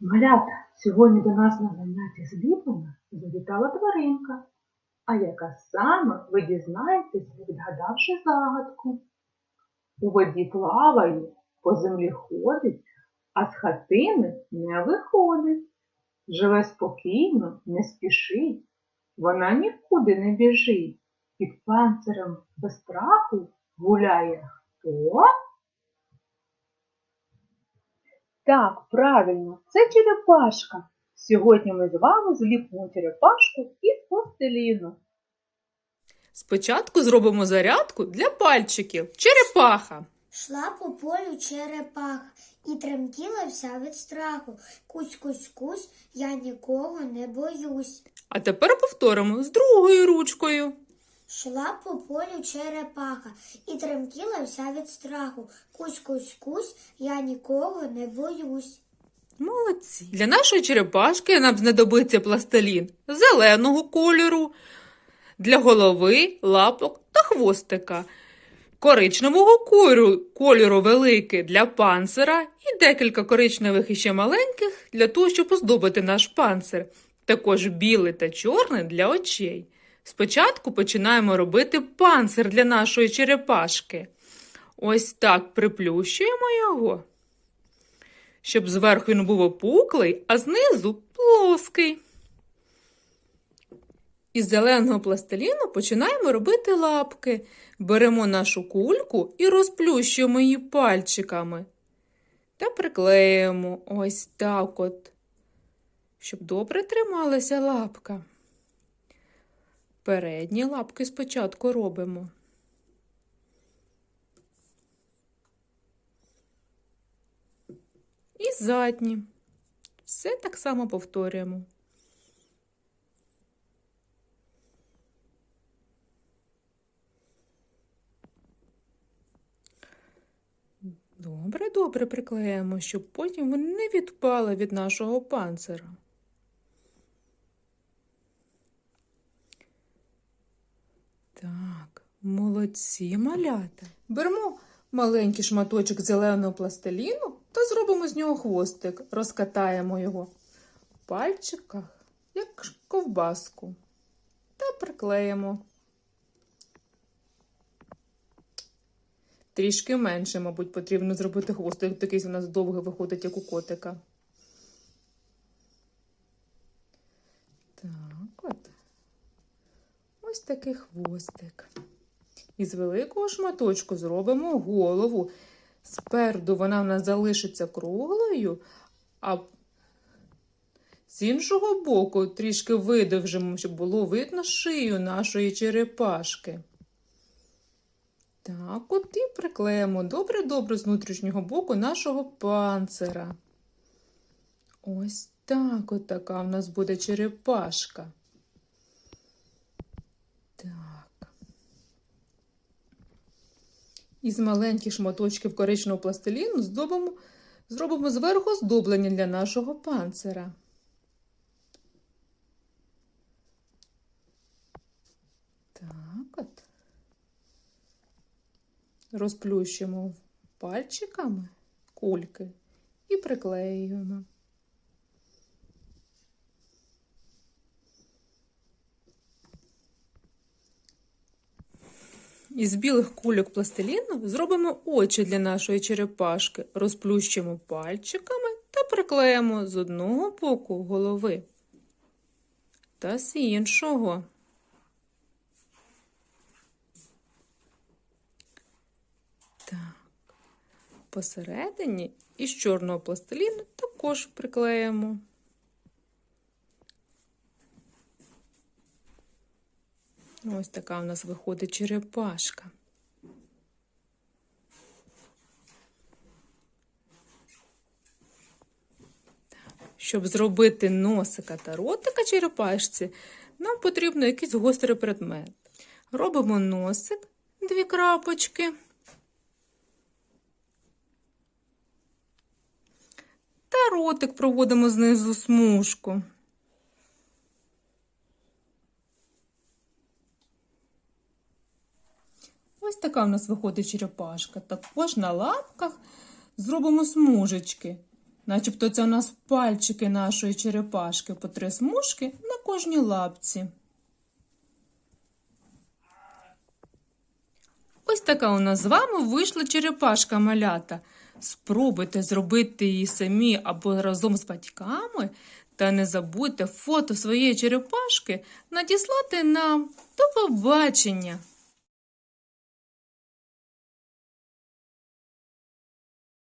Малята, сьогодні до нас на занятті з ліплення завітала тваринка. А яка саме ви дізнаєтесь, відгадавши загадку? У воді плаває, по землі ходить, а з хатини не виходить. Живе спокійно, не спішить, вона нікуди не біжить. Під панцирем без страху гуляє хто? Так, правильно, це черепашка. Сьогодні ми з вами зліпимо черепашку із пластиліну. Спочатку зробимо зарядку для пальчиків. Черепаха. Шла по полю черепаха і тремтіла вся від страху. Кусь-кусь-кусь, я нікого не боюсь. А тепер повторимо з другою ручкою. Шла по полю черепаха і тремтіла вся від страху. Кусь-кусь-кусь, я нікого не боюсь. Молодці. Для нашої черепашки нам знадобиться пластилін зеленого кольору, для голови, лапок та хвостика. Коричневого кольору, кольору великий для панцира і декілька коричневих і ще маленьких для того, щоб оздобити наш панцир. Також білий та чорний для очей. Спочатку починаємо робити панцир для нашої черепашки. Ось так приплющуємо його, щоб зверху він був опуклий, а знизу плоский. Із зеленого пластиліну починаємо робити лапки. Беремо нашу кульку і розплющуємо її пальчиками. Та приклеїмо ось так от, щоб добре трималася лапка. Передні лапки спочатку робимо. І задні. Все так само повторюємо. Добре, добре приклеїмо, щоб потім вони не відпали від нашого панцира. Так, молодці малята. Беремо маленький шматочок зеленого пластиліну та зробимо з нього хвостик. Розкатаємо його в пальчиках, як ковбаску, та приклеїмо. Трішки менше, мабуть, потрібно зробити хвостик. Такий у нас довгий виходить, як у котика. Так от. Ось такий хвостик. Із великого шматочку зробимо голову. Спереду вона в нас залишиться круглою, а з іншого боку трішки видовжимо, щоб було видно шию нашої черепашки. Так, от і приклеїмо добре-добре з внутрішнього боку нашого панцира. Ось так от така в нас буде черепашка. Так. Із маленьких шматочків коричневого пластиліну здобимо, зробимо зверху здоблення для нашого панцира. Так от. Розплющимо пальчиками кульки і приклеюємо. Із білих кульок пластиліну зробимо очі для нашої черепашки, розплющимо пальчиками та приклеїмо з одного боку голови та з іншого. Так. Посередині із чорного пластиліну також приклеїмо. Ось така у нас виходить черепашка. Щоб зробити носика та ротика черепашці, нам потрібно якийсь гострий предмет. Робимо носик, дві крапочки. Та ротик проводимо знизу смужку. Ось така в нас виходить черепашка. Також на лапках зробимо смужечки. начебто це у нас пальчики нашої черепашки по три смужки на кожній лапці. Ось така у нас з вами вийшла черепашка малята. Спробуйте зробити її самі або разом з батьками. Та не забудьте фото своєї черепашки надіслати нам. До побачення!